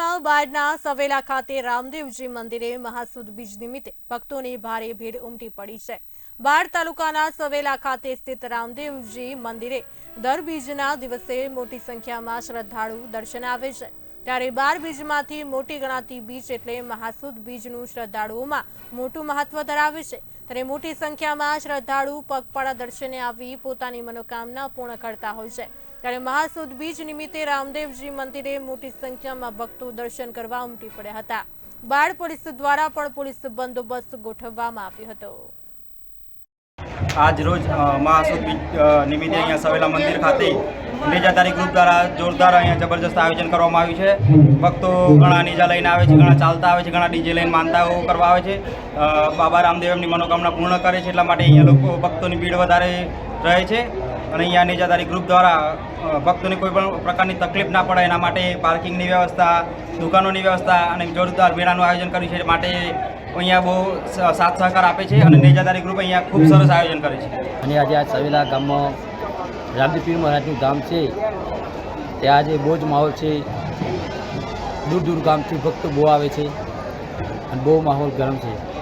રાજ્યમાં બારના સવેલા ખાતે રામદેવજી મંદિરે મહાસુદ બીજ નિમિત્તે ભક્તોની ભારે ભીડ ઉમટી પડી છે. બાર તાલુકાના સવેલા ખાતે સ્થિત રામદેવજી મંદિરે દર બીજના દિવસે મોટી સંખ્યામાં શ્રદ્ધાળુ દર્શન આવે છે. ત્યારે બાર બીજમાંથી મોટી ગણાતી બીજ એટલે મહાસુદ બીજનું શ્રદ્ધાળુઓમાં મોટું મહત્વ ધરાવે છે. ત્યારે મોટી સંખ્યામાં શ્રદ્ધાળુ પગપાળા દર્શને આવી પોતાની મનોકામના પૂર્ણ કરતા હોય છે. ત્યારે મહાસુદ બીજ નિમિત્તે રામદેવજી મંદિરે મોટી સંખ્યામાં ભક્તો દર્શન કરવા ઉમટી પડ્યા હતા. બાળ પોલીસ દ્વારા પણ પોલીસ બંદોબસ્ત ગોઠવવામાં આવ્યો હતો. આજ રોજ મહાસુદ બીજ નિમિત્તે અહીંયા સવેલા મંદિર ખાતે નેજાધારી ગ્રુપ દ્વારા જોરદાર અહીંયા જબરજસ્ત આયોજન કરવામાં આવ્યું છે. ભક્તો ઘણા નેજા લઈને આવે છે, ઘણા ચાલતા આવે છે, ઘણા ડીજે લઈને માનતાઓ કરવા આવે છે. બાબા રામદેવ એમની મનોકામના પૂર્ણ કરે છે, એટલા માટે અહીંયા લોકો ભક્તોની ભીડ વધારે રહે છે. અને અહીંયા નેજાદારી ગ્રુપ દ્વારા ભક્તોને કોઈ પણ પ્રકારની તકલીફ ના પડે, એના માટે પાર્કિંગની વ્યવસ્થા, દુકાનોની વ્યવસ્થા અને જોરદાર મેળાનું આયોજન કર્યું છે, માટે અહીંયા બહુ સાથ સહકાર આપે છે. અને નેજાદારી ગ્રુપ અહીંયા ખૂબ સરસ આયોજન કરે છે. અને આજે આ સવેલા ગામમાં પીર મહારાજનું ધામ છે. ત્યાં આજે બહુ જ માહોલ છે. દૂર દૂર ગામથી ભક્તો બહુ આવે છે. અને બહુ માહોલ ગરમ છે.